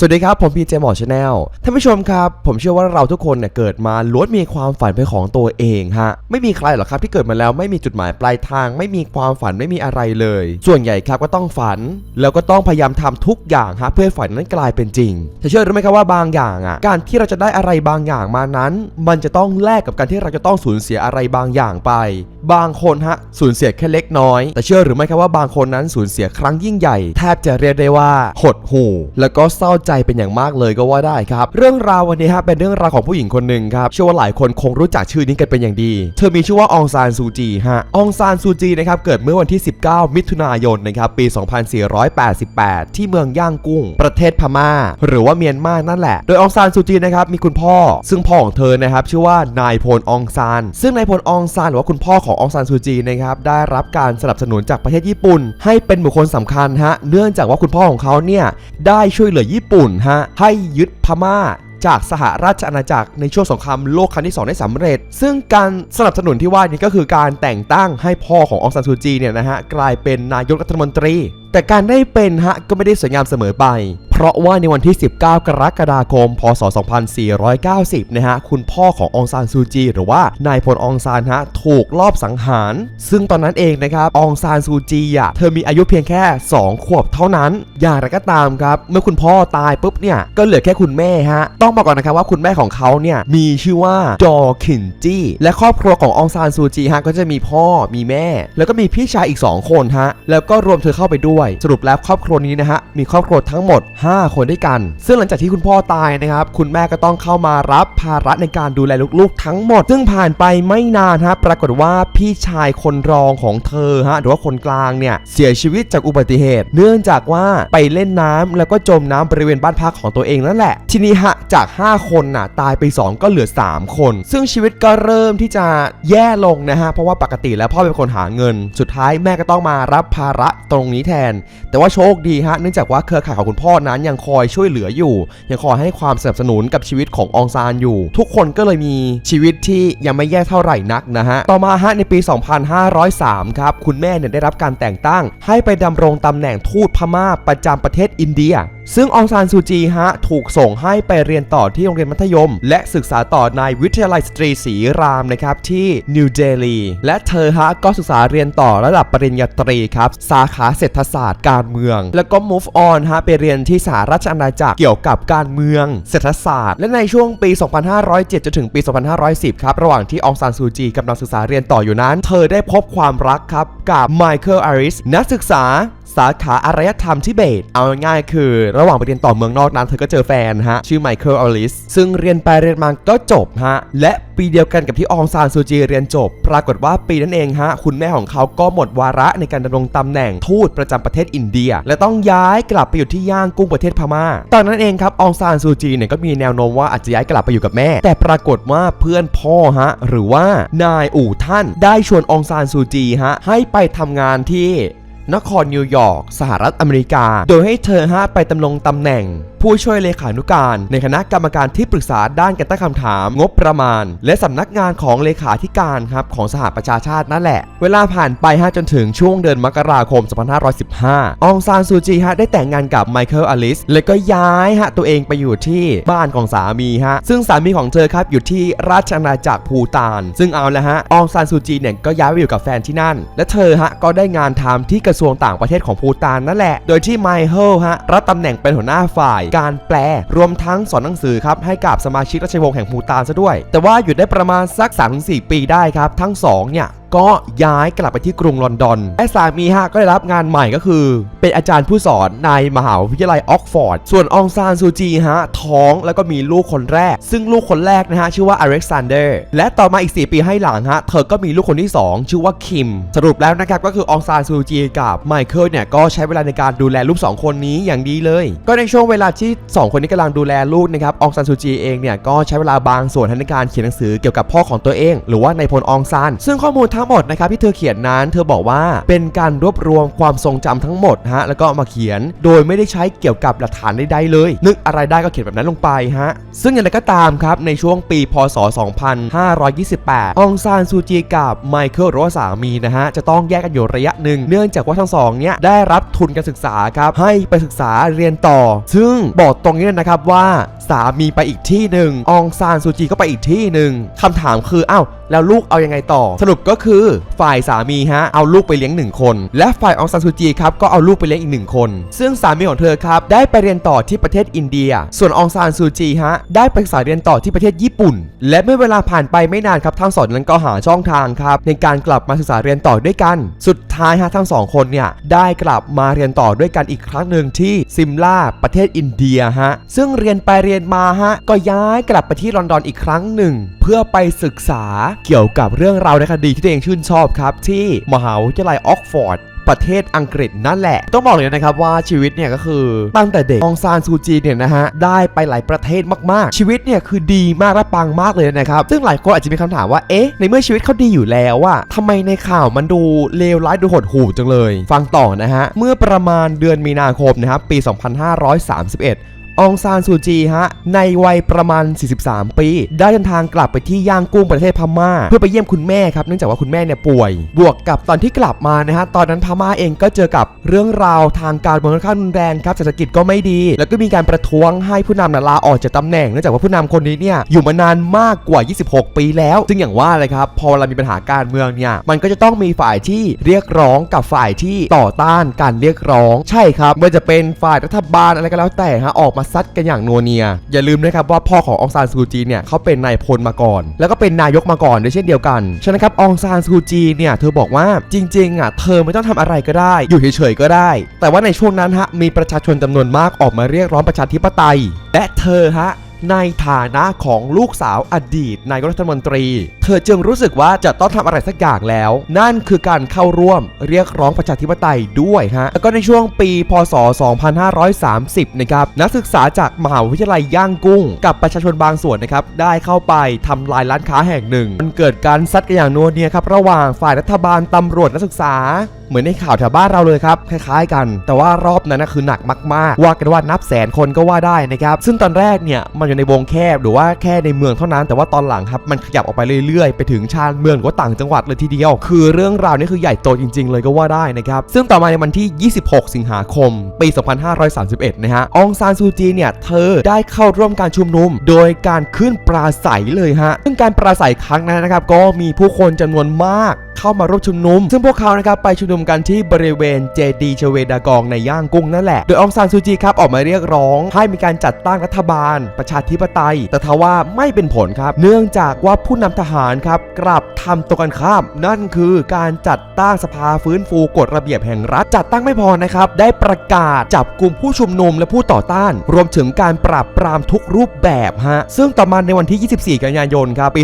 สวัสดีครับ ผมพีเจหมอชาแนลท่านผู้ชมครับ ผมเชื่อว่าเราทุกคนเนี่ยเกิดมาล้วนมีความฝันเป็นของตัวเองฮะไม่มีใครหรอกครับที่เกิดมาแล้วไม่มีจุดหมายปลายทาง ไม่มีความฝันไม่มีอะไรเลย ส่วนใหญ่ครับก็ต้องฝัน แล้วก็ต้องพยายามทำทุกอย่างฮะเพื่อฝันนั้นกลายเป็นจริงจะเชื่อหรือไม่ครับว่าบางอย่างอะการที่เราจะได้อะไรบางอย่างมานั้น มันจะต้องแลกกับการที่เราจะต้องสูญเสียอะไรบางอย่างไป บางคนฮะสูญเสียแค่เล็กน้อย แต่เชื่อหรือไม่ครับว่าบางคนนั้นสูญเสียครั้งยิ่งใหญ่ แทบจะเรียกได้ว่าหดหู่แล้วก็เศร้าใจเป็นอย่างมากเลยก็ว่าได้ครับ เรื่องราววันนี้ฮะเป็นเรื่องราวของผู้หญิงคนหนึ่งครับเชื่อว่าหลายคนคงรู้จักชื่อนี้กันเป็นอย่างดี เธอมีชื่อว่าองซานซูจีฮะองซานซูจีนะครับเกิดเมื่อวันที่ 19 มิถุนายนนะครับปี 2488 ที่เมืองย่างกุ้ง ประเทศพม่า หรือว่าเมียนมานั่นแหละ โดยองซานซูจีนะครับมีคุณพ่อ ซึ่งพ่อของเธอนะครับชื่อว่านายพลองซาน ซึ่งนายพลองซานหรือว่าคุณพ่อขององซานซูจีนะครับได้รับการสนับสนุนจากประเทศญี่ปุ่น ให้เป็นบุคคลสำคัญฮะเนื่องจากว่าคุณพ่อของเขาเนี่ยได้ช่วยเหลือญี่ปุ่นฮะให้ยึดพม่าจากสหราชอาณาจักรในช่วงสงครามโลกครั้งที่ 2 ได้สำเร็จ ซึ่งการสนับสนุนที่ว่านี้ก็คือการแต่งตั้งให้พ่อขององซานซูจีเนี่ยนะฮะกลายเป็นนายกรัฐมนตรี แต่การได้เป็นฮะก็ไม่ได้สวยงามเสมอไป เพราะว่าในวันที่ 19 กรกฎาคม พศ 2490 นะฮะ คุณพ่อขององซานซูจี หรือว่านายพลองซานฮะ ถูกลอบสังหาร ซึ่งตอนนั้นเองนะครับองซานซูจีอะเธอมีอายุเพียงแค่ 2 ขวบเท่านั้น อย่างไรก็ตามครับ เมื่อคุณพ่อตายปุ๊บเนี่ย ก็เหลือแค่คุณแม่ฮะ ต้องบอกก่อนนะครับว่าคุณแม่ของเขาเนี่ยมีชื่อว่าจอขินจี้ และครอบครัวขององซานซูจีฮะก็จะมีพ่อมีแม่ แล้วก็มีพี่ชายอีก 2 คนฮะแล้วก็รวมเธอเข้าไปด้วยสรุปแล้วครอบครัวนี้นะฮะมีครอบครัวทั้งหมด 5 คนด้วยกัน ซึ่งหลังจากที่คุณพ่อตายนะครับคุณแม่ก็ต้องเข้ามารับภาระในการดูแลลูกๆ ทั้งหมด ซึ่งผ่านไปไม่นานฮะปรากฏว่าพี่ชายคนรองของเธอฮะหรือว่าคนกลางเนี่ยเสียชีวิตจากอุบัติเหตุ เนื่องจากว่าไปเล่นน้ำแล้วก็จมน้ำบริเวณบ้านพักของตัวเองนั่นแหละ ทีนี้ฮะจาก 5 คนน่ะตายไป 2 ก็เหลือ 3 คน ซึ่งชีวิตก็เริ่มที่จะแย่ลงนะฮะเพราะว่าปกติแล้วพ่อเป็นคนหาเงิน สุดท้ายแม่ก็ต้องมารับภาระตรงนี้แทนแต่ว่าโชคดีฮะเนื่องจากว่าเครือข่ายของคุณพ่อนั้นยังคอยช่วยเหลืออยู่ ยังคอยให้ความสนับสนุนกับชีวิตขององซานอยู่ ทุกคนก็เลยมีชีวิตที่ยังไม่แย่เท่าไหร่นักนะฮะ ต่อมาฮะในปี 2503 ครับ คุณแม่เนี่ยได้รับการแต่งตั้ง ให้ไปดำรงตำแหน่งทูตพม่าประจำประเทศอินเดีย ซึ่งองซานซูจีฮะถูกส่งให้ไปเรียนต่อที่โรงเรียนมัธยม และศึกษาต่อในวิทยาลัยสตรีศรีรามนะครับที่นิวเดลีและเธอฮะก็ศึกษาเรียนต่อระดับปริญญาตรีครับสาขาเศรษฐศาสตร์การเมือง แล้วก็ move on ฮะไปเรียนที่สหราชอาณาจักรเกี่ยวกับการเมือง เศรษฐศาสตร์ และในช่วงปี 2507 จนถึงปี 2510 ครับ ระหว่างที่อองซานซูจีกำลังศึกษาเรียนต่ออยู่นั้น เธอได้พบความรักครับกับไมเคิลอาริสนักศึกษา สาขาอารยธรรมทิเบต เอาง่ายๆคือ ระหว่างไปเรียนต่อเมืองนอกนั้นเธอก็เจอแฟนฮะ ชื่อไมเคิลอลิส ซึ่งเรียนไปเรียนมาก็จบฮะ และปีเดียวกันกับที่องซานซูจีเรียนจบ ปรากฏว่าปีนั้นเองฮะ คุณแม่ของเขาก็หมดวาระในการดำรงตำแหน่งทูตประจำประเทศอินเดีย และต้องย้ายกลับไปอยู่ที่ย่างกุ้งประเทศพม่า ตอนนั้นเองครับองซานซูจีเนี่ยก็มีแนวโน้มว่าอาจจะย้ายกลับไปอยู่กับแม่ แต่ปรากฏว่าเพื่อนพ่อฮะ หรือว่านายอู่ท่านได้ชวนอองซานซูจีฮะให้ไปทำงานที่ นครนิวยอร์ก สหรัฐอเมริกา โดยให้เธอฮะไปดำรงตำแหน่งผู้ช่วยเลขานุการ ในคณะกรรมการที่ปรึกษาด้านการตั้งคำถาม งบประมาณ และสำนักงานของเลขาธิการครับของสหประชาชาตินั่นแหละ เวลาผ่านไปฮะจนถึงช่วงเดือนมกราคม 2515อองซานซูจีฮะได้แต่งงานกับไมเคิลอลิสและก็ย้ายฮะตัวเองไปอยู่ที่บ้านของสามีฮะซึ่งสามีของเธอครับอยู่ที่ราชอาณาจักรภูตาน ซึ่งเอาละฮะอองซานซูจีเนี่ยก็ย้ายไปอยู่กับแฟนที่นั่น และเธอฮะก็ได้งานทำที่กระทรวงต่างประเทศของภูตานนั่นแหละ โดยที่ไมเคิลฮะรับตำแหน่งเป็นหัวหน้าฝ่ายการแปล รวมทั้งสอนหนังสือครับให้กับสมาชิกราชวงศ์แห่งภูตานซะด้วย แต่ว่าอยู่ได้ประมาณสัก 3-4 ปีได้ครับ ทั้งสองเนี่ย ก็ย้ายกลับไปที่กรุงลอนดอนและสามีฮะก็ได้รับงานใหม่ก็คือ เป็นอาจารย์ผู้สอนในมหาวิทยาลัยออกฟอร์ด ส่วนองซานซูจีฮะท้องแล้วก็มีลูกคนแรก ซึ่งลูกคนแรกนะฮะชื่อว่าอเล็กซานเดอร์ และต่อมาอีก 4 ปีให้หลังฮะเธอก็มีลูกคนที่ 2 ชื่อว่าคิม สรุปแล้วนะครับก็คือองซานซูจีกับไมเคิลเนี่ยก็ใช้เวลาในการดูแลลูก 2 คนนี้อย่างดีเลย ก็ในช่วงเวลาที่ 2 คนนี้กำลังดูแลลูกนะครับองซานซูจีเองเนี่ยก็ใช้เวลาบางส่วนในการเขียนหนังสือเกี่ยวกับพ่อของตัวเอง หรือว่าในพลอองซานซึ่งข้อมูลทั้งหมดนะครับที่เธอเขียนนั้น เธอบอกว่าเป็นการรวบรวมความทรงจำทั้งหมดฮะแล้วก็มาเขียน โดยไม่ได้ใช้เกี่ยวกับหลักฐานใดๆเลย นึกอะไรได้ก็เขียนแบบนั้นลงไปฮะซึ่งอย่างไรก็ตามครับในช่วงปีพศ 2528 องซานซูจีกับไมเคิลหรือว่าสามีนะฮะจะต้องแยกกันอยู่ระยะหนึ่งเนื่องจากว่าทั้งสองเนี่ยได้รับทุนการศึกษาครับให้ไปศึกษาเรียนต่อ ซึ่งบอกตรงนี้นะครับว่าสามีไปอีกที่หนึ่งองซานซูจีก็ไปอีกที่หนึ่งคำถามคืออ้าว แล้วลูกเอายังไงต่อ สรุปก็คือฝ่ายสามีฮะเอาลูกไปเลี้ยงหนึ่งคน และฝ่ายองซานซูจีครับก็เอาลูกไปเลี้ยงอีกหนึ่งคน ซึ่งสามีของเธอครับได้ไปเรียนต่อที่ประเทศอินเดีย ส่วนองซานซูจีฮะได้ไปศึกษาเรียนต่อที่ประเทศญี่ปุ่น และเมื่อเวลาผ่านไปไม่นานครับทั้งสองนั้นก็หาช่องทางครับในการกลับมาศึกษาเรียนต่อด้วยกัน สุดท้ายฮะทั้งสองคนเนี่ยได้กลับมาเรียนต่อด้วยกันอีกครั้งหนึ่งที่ซิมลาประเทศอินเดียฮะซึ่งเรียนไปเรียนมาฮะก็ย้ายกลับไปที่ลอนดอนอีกครั้งหนึ่ง เพื่อไปศึกษาเกี่ยวกับเรื่องราวในคดีที่ตัวเองชื่นชอบครับ ที่มหาวิทยาลัยออกฟอร์ดประเทศอังกฤษนั่นแหละ ต้องบอกเลยนะครับว่าชีวิตเนี่ยก็คือตั้งแต่เด็กองซานซูจีเนี่ยนะฮะได้ไปหลายประเทศมากๆ ชีวิตเนี่ยคือดีมากและปังมากเลยนะครับ ซึ่งหลายคนอาจจะมีคำถามว่าเอ๊ะในเมื่อชีวิตเขาดีอยู่แล้วอะทำไมในข่าวมันดูเลวร้ายดูหดหู่จังเลย ฟังต่อนะฮะเมื่อประมาณเดือนมีนาคมนะครับปี 2531 องซานซูจีฮะในวัยประมาณ 43 ปี ได้เดินทางกลับไปที่ย่างกุ้งประเทศพม่า เพื่อไปเยี่ยมคุณแม่ครับเนื่องจากว่าคุณแม่เนี่ยป่วย บวกกับตอนที่กลับมานะฮะตอนนั้นพม่าเองก็เจอกับเรื่องราวทางการเมืองค่อนข้างรุนแรงครับเศรษฐกิจก็ไม่ดี แล้วก็มีการประท้วงให้ผู้นำน่ะลาออกจากตำแหน่งเนื่องจากว่าผู้นำคนนี้เนี่ยอยู่มานานมากกว่า 26 ปีแล้ว ซึ่งอย่างว่าเลยครับพอเรามีปัญหาการเมืองเนี่ยมันก็จะต้องมีฝ่ายที่เรียกร้องกับฝ่ายที่ต่อต้านการเรียกร้อง ใช่ครับไม่ว่าจะเป็นฝ่ายรัฐบาลอะไรก็แล้วแต่ฮะออกมาซัดกันอย่างนัวเนีย อย่าลืมนะครับว่าพ่อขององซานซูจีเนี่ยเขาเป็นนายพลมาก่อน แล้วก็เป็นนายกมาก่อนด้วยเช่นเดียวกันฉะนั้นครับองซานซูจีเนี่ยเธอบอกว่าจริงๆอะเธอไม่ต้องทำอะไรก็ได้ อยู่เฉยๆก็ได้ แต่ว่าในช่วงนั้นฮะมีประชาชนจำนวนมากออกมาเรียกร้องประชาธิปไตย และเธอฮะ ในฐานะของลูกสาวอดีตนายกรัฐมนตรี เธอจึงรู้สึกว่าจะต้องทำอะไรสักอย่างแล้ว นั่นคือการเข้าร่วมเรียกร้องประชาธิปไตยด้วยฮะ แล้วก็ในช่วงปีพศ 2530 นะครับ นักศึกษาจากมหาวิทยาลัยย่างกุ้ง กับประชาชนบางส่วนนะครับ ได้เข้าไปทำลายร้านค้าแห่งหนึ่ง มันเกิดการซัดกันอย่างนัวเนียครับระหว่างฝ่ายรัฐบาลตำรวจนักศึกษาเหมือนในข่าวแถวบ้านเราเลยครับ คล้ายๆกัน แต่ว่ารอบนั้นนะคือหนักมาก ๆ ว่ากันว่านับแสนคนก็ว่าได้นะครับ ซึ่งตอนแรกเนี่ยมันอยู่ในวงแคบหรือว่าแค่ในเมืองเท่านั้น แต่ว่าตอนหลังครับมันขยับออกไปเรื่อยๆ ไปถึงชานเมืองหรือว่าต่างจังหวัดเลยทีเดียว คือเรื่องราวนี้คือใหญ่โตจริง ๆ เลยก็ว่าได้นะครับซึ่งต่อมาในวันที่ 26 สิงหาคม ปี 2531 นะฮะองซานซูจีเนี่ยเธอได้เข้าร่วมการชุมนุม โดยการขึ้นปราศัยเลยฮะซึ่งการปราศัยครั้งนั้นนะครับก็มีผู้คนจำนวนมากเข้ามาร่วมชุมนุม ซึ่งพวกเขานะครับไปชุมนุมกันที่บริเวณเจดีชเวดากองในย่างกุ้งนั่นแหละโดยองซานซูจีครับออกมาเรียกร้องให้มีการจัดตั้งรัฐบาลประชาธิปไตย แต่ทว่าไม่เป็นผลครับ เนื่องจากว่าผู้นำทหารครับกลับทำตรงกันข้าม นั่นคือการจัดตั้งสภาฟื้นฟูกฎระเบียบแห่งรัฐ จัดตั้งไม่พอนะครับ ได้ประกาศจับกลุ่มผู้ชุมนุมและผู้ต่อต้าน รวมถึงการปราบปรามทุกรูปแบบฮะซึ่งต่อมาในวันที่ 24 กันยายนครับปี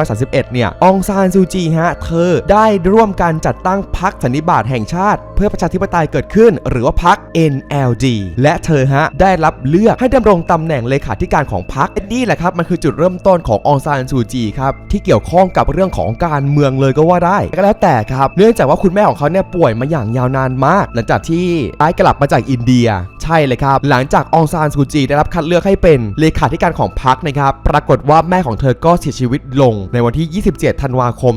2531 เนี่ยองซานซูจีฮะเธอได้ร่วมการจัดตั้งพรรคสันนิบาตแห่งชาติ เพื่อประชาธิปไตยเกิดขึ้น หรือว่าพรรค NLD และเธอฮะได้รับเลือกให้ดำรงตำแหน่งเลขาธิการของพรรคนี่แหละครับมันคือจุดเริ่มต้นขององซานซูจีครับที่เกี่ยวข้องกับเรื่องของการเมืองเลยก็ว่าได้ก็แล้วแต่ครับ เนื่องจากว่าคุณแม่ของเขาเนี่ยป่วยมาอย่างยาวนานมาก หลังจากที่ย้ายกลับมาจากอินเดีย ใช่เลยครับ หลังจากองซานซูจีได้รับคัดเลือกให้เป็นเลขาธิการของพรรคนะครับปรากฏว่าแม่ของเธอก็เสียชีวิตลงในวันที่ 27 ธันวาคม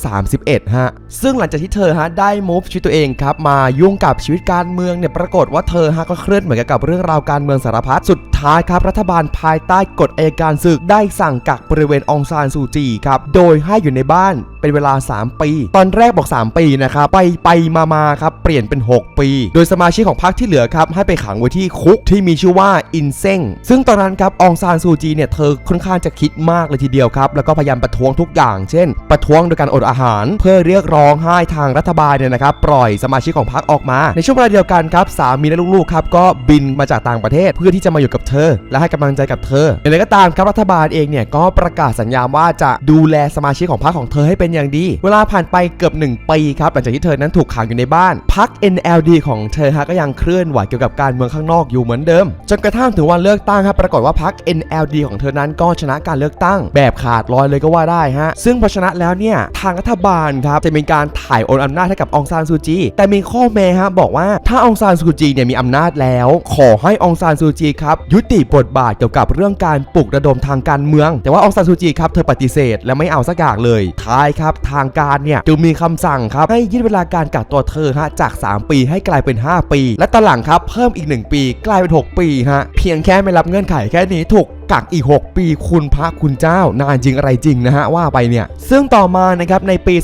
2531 ฮะ ซึ่งหลังจากที่เธอฮะได้มูฟชีวิตตัวเองครับมายุ่งกับชีวิตการเมืองเนี่ยปรากฏว่าเธอฮะก็เคลื่อนเหมือนกับเรื่องราวการเมืองสารพัดสุด ท้ายครับ รัฐบาลภายใต้กฎเอการศึกได้สั่งกักบริเวณองซานซูจีครับ โดยให้อยู่ในบ้านเป็นเวลา 3 ปี ตอนแรกบอก 3 ปีนะครับ ไปไปมามาครับ เปลี่ยนเป็น 6 ปี โดยสมาชิกของพรรคที่เหลือครับ ให้ไปขังไว้ที่คุกที่มีชื่อว่าอินเซงซึ่งตอนนั้นครับองซานซูจีเนี่ยเธอค่อนข้างจะคิดมากเลยทีเดียวครับ แล้วก็พยายามประท้วงทุกอย่าง เช่น ประท้วงโดยการอดอาหาร เพื่อเรียกร้องให้ทางรัฐบาลเนี่ยนะครับปล่อยสมาชิกของพรรคออกมา ในช่วงเวลาเดียวกันครับสามีและลูกๆครับก็บินมาจากต่างประเทศเพื่อที่จะมาอยู่กับเธธอ และให้กำลังใจกับเธออย่างไรก็ตามครับรัฐบาลเองเนี่ยก็ประกาศสัญญาว่าจะดูแลสมาชิกของพรรคของเธอให้เป็นอย่างดี เวลาผ่านไปเกือบ 1 ปีครับหลังจากที่เธอนั้นถูกขังอยู่ในบ้านพรรค NLD ของเธอฮะก็ยังเคลื่อนไหวเกี่ยวกับการเมืองข้างนอกอยู่เหมือนเดิม จนกระทั่งถึงวันเลือกตั้งครับปรากฏว่าพรรค NLD ของเธอนั้นก็ชนะการเลือกตั้ง แบบขาดลอยเลยก็ว่าได้ฮะซึ่งพอชนะแล้วเนี่ยทางรัฐบาลครับจะมีการถ่ายโอนอำนาจให้กับองซานซูจีแต่มีข้อแม้ฮะบอกว่าถ้าองซานซูจีเนี่ยมีอำนาจแล้ว ขอให้องซานซูจีครับยุติบทบาทเกี่ยวกับเรื่องการปลุกระดมทางการเมือง แต่ว่าองซานซูจีครับเธอปฏิเสธและไม่เอาสักอย่างเลย ท้ายครับทางการเนี่ยจึงมีคำสั่งครับให้ยืดเวลาการกักตัวเธอฮะจาก 3 ปีให้กลายเป็น 5 ปี และตอนหลังครับเพิ่มอีก 1 ปี กลายเป็น 6 ปีฮะเพียงแค่ไม่รับเงื่อนไขแค่นี้ถูก กักอีก 6 ปีคุณพระคุณเจ้านานจริงอะไรจริงนะฮะว่าไปเนี่ย ซึ่งต่อมานะครับในปี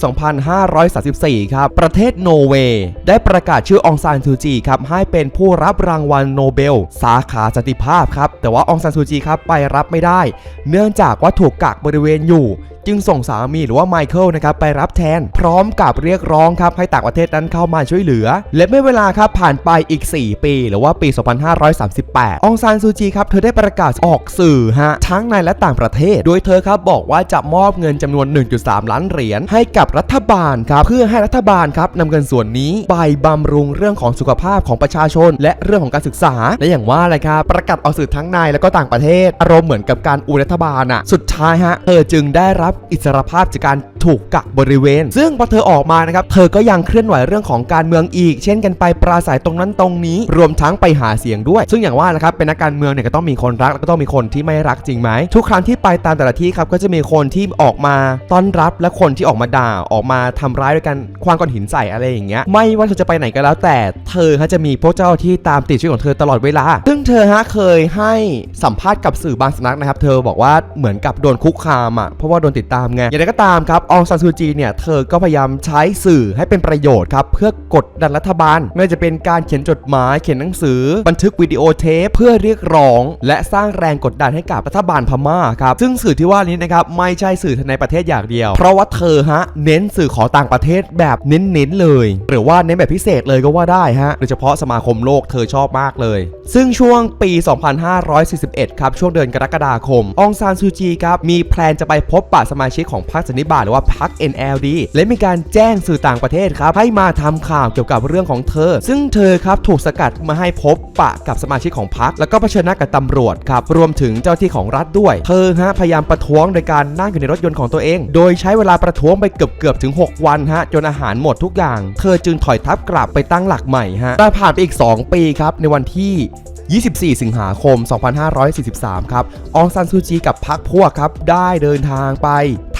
2534 ครับ ประเทศโนเวย์ได้ประกาศชื่อองซานซูจีครับให้เป็นผู้รับรางวัลโนเบล สาขาสันติภาพครับ แต่ว่าองซานซูจีครับไปรับไม่ได้ เนื่องจากว่าถูกกักบริเวณอยู่ จึงส่งสามีหรือว่าไมเคิลนะครับไปรับแทน พร้อมกับเรียกร้องครับให้ต่างประเทศนั้นเข้ามาช่วยเหลือ และเมื่อเวลาครับผ่านไปอีก 4 ปี หรือว่าปี 2538 องซานซูจีครับเธอได้ประกาศออกสื่อฮะทั้งในและต่างประเทศ โดยเธอครับบอกว่าจะมอบเงินจำนวน 1.3 ล้านเหรียญให้กับรัฐบาลครับเพื่อให้รัฐบาลครับนำเงินส่วนนี้ไปบำรุงเรื่องของสุขภาพของประชาชน และเรื่องของการศึกษาและอย่างว่าเลยครับประกาศออกสื่อทั้งในและก็ต่างประเทศ อารมณ์เหมือนกับการอูรัฐบาลอะสุดท้ายฮะเธอจึงได้รับอิสรภาพจากการถูกกักบริเวณ ซึ่งพอเธอออกมานะครับ เธอก็ยังเคลื่อนไหวเรื่องของการเมืองอีก เช่นกันไปปราศัยตรงนั้นตรงนี้ รวมทั้งไปหาเสียงด้วย ซึ่งอย่างว่านะครับเป็นนักการเมืองเนี่ยก็ต้องมีคนรักแล้วก็ต้องมีคนที่ไม่รักจริงไหมทุกครั้งที่ไปตามแต่ละที่ครับก็จะมีคนที่ออกมาต้อนรับและคนที่ออกมาด่าออกมาทำร้ายด้วยกันคว้างก้อนหินใส่อะไรอย่างเงี้ยไม่ว่าเธอจะไปไหนก็แล้ว แต่เธอฮะจะมีพวกเจ้าที่ตามติดชีวิตของเธอตลอดเวลา ซึ่งเธอฮะเคยให้สัมภาษณ์กับสื่อบางสำนักนะครับ เธอบอกว่าเหมือนกับโดนคุกคามอะเพราะว่าโดนติดตามไงอย่างไรก็ตามครับองซานซูจีเนี่ยเธอก็พยายามใช้สื่อให้เป็นประโยชน์ครับเพื่อกดดันรัฐบาล ไม่ว่าจะเป็นการเขียนจดหมายเขียนหนังสือ บันทึกวิดีโอเทปเพื่อเรียกร้อง และสร้างแรงกดดันให้กับรัฐบาลพม่าครับซึ่งสื่อที่ว่านี้นะครับไม่ใช่สื่อในประเทศอย่างเดียว เพราะว่าเธอฮะเน้นสื่อขอต่างประเทศแบบเน้นๆเลย หรือว่าเน้นแบบพิเศษเลยก็ว่าได้ฮะโดยเฉพาะสมาคมโลกเธอชอบมากเลย ซึ่งช่วงปี 2541 ครับช่วงเดือนกรกฎาคม องซานซูจีครับมีแพลนจะไปพบปะสมาชิกของพรรคสันนิบาตหรือว่าพรรค NLD และมีการแจ้งสื่อต่างประเทศครับให้มาทำข่าวเกี่ยวกับเรื่องของเธอ ซึ่งเธอครับถูกสกัดมาให้พบปะกับสมาชิกของพรรคแล้วก็เผชิญหน้ากับตำรวจครับรวมถึงเจ้าที่ของรัฐด้วย เธอฮะพยายามประท้วงโดยการนั่งอยู่ในรถยนต์ของตัวเอง โดยใช้เวลาประท้วงไปเกือบเกือบถึง 6 วันฮะจนอาหารหมดทุกอย่าง เธอจึงถอยทับกลับไปตั้งหลักใหม่ฮะแต่ผ่านไปอีก 2 ปีครับในวันที่ 24 สิงหาคม 2543 ครับ องซานซูจีกับพรรคพวกครับ ได้เดินทางไป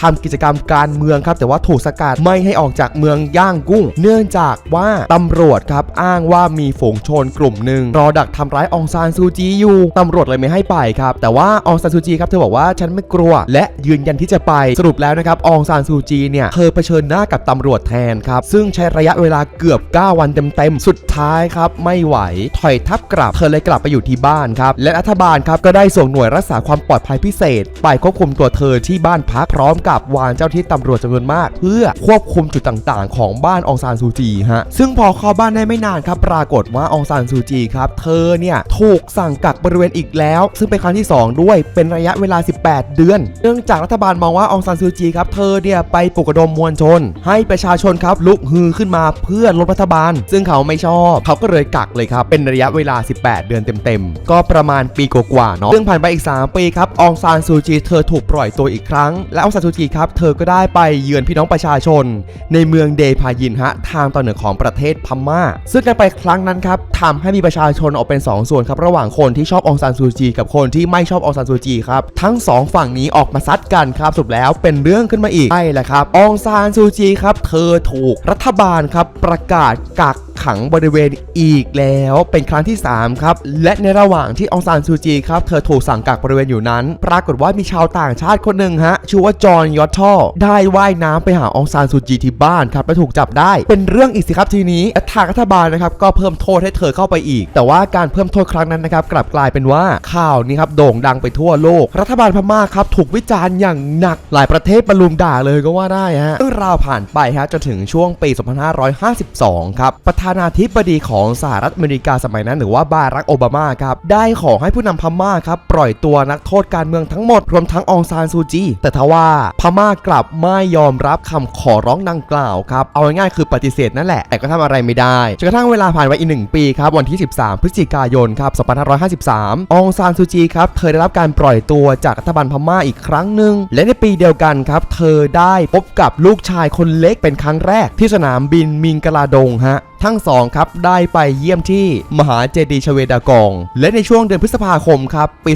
ทำกิจกรรมการเมืองครับ แต่ว่าถูกสกัดไม่ให้ออกจากเมืองย่างกุ้ง เนื่องจากว่าตำรวจครับ อ้างว่ามีฝูงชนกลุ่มหนึ่งรอดักทำร้ายองซานซูจีอยู่ตำรวจเลยไม่ให้ไปครับ แต่ว่าองซานซูจีครับเธอบอกว่าฉันไม่กลัว และยืนยันที่จะไปสรุปแล้วนะครับองซานซูจีเนี่ยเธอเผชิญหน้ากับตำรวจแทนครับซึ่งใช้ระยะเวลาเกือบ 9 วันเต็มๆสุดท้ายครับไม่ไหวถอยทับกลับเธอเลยกลับไปอยู่ที่บ้านครับ และรัฐบาลครับก็ได้ส่งหน่วยรักษาความปลอดภัยพิเศษ ไปควบคุมตัวเธอที่บ้านพักพร้อมกับวางเจ้าที่ตำรวจจำนวนมาก เพื่อควบคุมจุดต่างๆ ของบ้านองซานซูจีฮะซึ่งพอเข้าบ้านได้ไม่นานครับปรากฏว่าองซานซูจีครับเธอเนี่ยถูกสั่งกักบริเวณอีกแล้ว ซึ่งเป็นครั้งที่ 2 ด้วยเป็นระยะเวลา 18 เดือน เนื่องจากรัฐบาลมองว่าองซานซูจีครับเธอเนี่ยไปปลุกระดมมวลชน ให้ประชาชนครับลุกฮือขึ้นมาเพื่อลดรัฐบาล ซึ่งเขาไม่ชอบ เขาก็เลยกักเลยครับเป็นระยะเวลา 18 เดือนเต็มๆ ก็ประมาณปีกว่าๆเนาะซึ่งผ่านไปอีก 3 ปีครับ องซานซูจีเธอถูกปล่อยตัวอีกครั้ง และองซานซูจีครับ เธอก็ได้ไปเยือนพี่น้องประชาชน ในเมืองเดพายินฮะ ทางตอนเหนือของประเทศพม่า ซึ่งการไปครั้งนั้นครับทำให้มีประชาชนออกเป็น 2 ส่วนครับ ระหว่างคนที่ชอบองซานซูจี กับคนที่ไม่ชอบองซานซูจีครับ ทั้ง 2 ฝั่งนี้ออกมาซัดกันครับสุดแล้วเป็นเรื่องขึ้นมาอีกใช่แหละครับองซานซูจีครับเธอถูกรัฐบาลครับประกาศกักขังบริเวณอีกแล้วเป็นครั้งที่ 3 ครับ และในระหว่างที่องซานซูจีครับเธอถูกสั่งกักบริเวณอยู่นั้น ปรากฏว่ามีชาวต่างชาติคนหนึ่งฮะชื่อว่าจอห์นยอตทอได้ว่ายน้ำไปหาองซานซูจีที่บ้านครับและถูกจับได้ เป็นเรื่องอีกสิครับทีนี้ทางรัฐบาลนะครับก็เพิ่มโทษให้เธอเข้าไปอีก แต่ว่าการเพิ่มโทษครั้งนั้นนะครับกลับกลายเป็นว่าข่าวนี้ครับโด่งดังไปทั่วโลก รัฐบาลพม่าครับถูกวิจารณ์อย่างหนักหลายประเทศมารุมด่าเลยก็ว่าได้ฮะเรื่องราวผ่านไปฮะจนถึงช่วงปี 2552 ครับประธานาธิบดีของสหรัฐอเมริกาสมัยนั้น หรือว่าบารักโอบามาครับได้ขอให้ผู้นำพม่าครับปล่อยตัวนักโทษการเมืองทั้งหมดรวมทั้งองซานซูจี แต่ทว่าพม่ากลับไม่ยอมรับคำขอร้องดังกล่าวครับเอาง่ายๆคือปฏิเสธนั่นแหละ แต่ก็ทำอะไรไม่ได้จนกระทั่งเวลาผ่านไปอีกหนึ่งปีครับวันที่ 13 พฤศจิกายนครับ2553 องซานซูจีครับเธอได้รับการปล่อยตัวจากรัฐบาลพม่าอีกครั้งหนึ่งและในปีเดียวกันครับ เธอได้พบกับลูกชายคนเล็กเป็นครั้งแรกที่สนามบินมิงกลาดงฮะ ทั้งสองครับได้ไปเยี่ยมที่มหาเจดีย์ชเวดากอง และในช่วงเดือนพฤษภาคมครับปี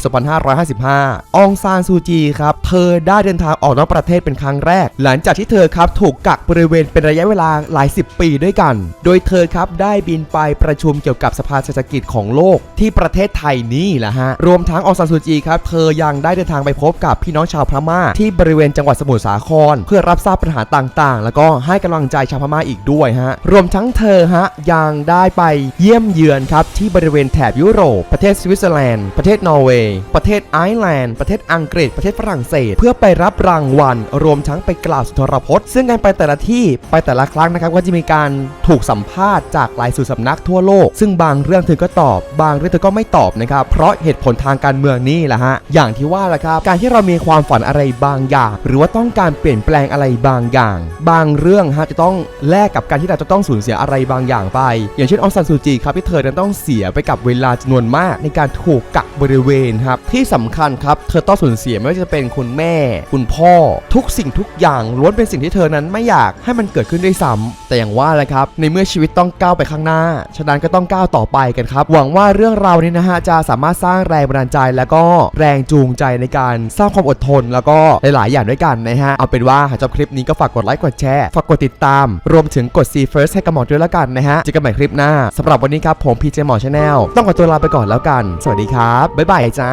2555 องซานซูจีครับเธอได้เดินทางออกนอกประเทศเป็นครั้งแรก หลังจากที่เธอครับถูกกักบริเวณเป็นระยะเวลาหลายสิบปีด้วยกัน โดยเธอครับได้บินไปประชุมเกี่ยวกับสภาเศรษฐกิจของโลกที่ประเทศไทยนี่แหละฮะรวมทั้งองซานซูจีครับเธอยังได้เดินทางไปพบกับพี่น้องชาวพม่า ที่บริเวณจังหวัดสมุทรสาคร เพื่อรับทราบปัญหาต่างๆ แล้วก็ให้กำลังใจชาวพม่าอีกด้วยฮะรวมทั้งเธอฮะ ยังได้ไปเยี่ยมเยือนครับ ที่บริเวณแถบยุโรป ประเทศสวิตเซอร์แลนด์ ประเทศนอร์เวย์ ประเทศไอร์แลนด์ ประเทศอังกฤษ ประเทศฝรั่งเศส เพื่อไปรับรางวัล รวมทั้งไปกล่าวสุนทรพจน์ ซึ่งการไปแต่ละที่ไปแต่ละครั้งนะครับ ก็จะมีการถูกสัมภาษณ์จากหลายสื่อสำนักทั่วโลก ซึ่งบางเรื่องเธอก็ตอบ บางเรื่องเธอก็ไม่ตอบนะครับ เพราะเหตุผลทางการเมืองนี่แหละฮะ อย่างที่ว่าแหละครับ การที่เรามีความฝันอะไรบางอย่าง หรือว่าต้องการเปลี่ยนแปลงอะไรบางอย่าง บางเรื่องฮะจะต้องแลกกับการที่เราจะต้องสูญเสียอะไรบางอย่างไป อย่างเช่นอองซันซูจีครับที่เธอนั้นต้องเสียไปกับเวลาจำนวนมากในการถูกกักบริเวณครับที่สำคัญครับเธอต้องสูญเสียไม่ว่าจะเป็นคุณแม่ คุณพ่อ ทุกสิ่งทุกอย่างล้วนเป็นสิ่งที่เธอนั้นไม่อยากให้มันเกิดขึ้นด้วยซ้ำแต่อย่างว่าแหละครับในเมื่อชีวิตต้องก้าวไปข้างหน้า ฉะนั้นก็ต้องก้าวต่อไปกันครับ หวังว่าเรื่องราวนี้นะฮะจะสามารถสร้างแรงบันดาลใจ แล้วก็แรงจูงใจในการสร้างความอดทน แล้วก็หลาย ๆ อย่างด้วยกันนะฮะเอาเป็นว่าหากชอบคลิปนี้ก็ฝากกดไลค์กดแชร์ฝากกดติดตาม รวมถึงกด See First ให้กับหมอด้วยล้วกันนะฮะเจอกันใหม่คลิปหน้าสำหรับวันนี้ครับผมพีเจหมอชาแนลต้องขอตัวลาไปก่อนแล้วกัน สวัสดีครับบ๊ายบายจ้า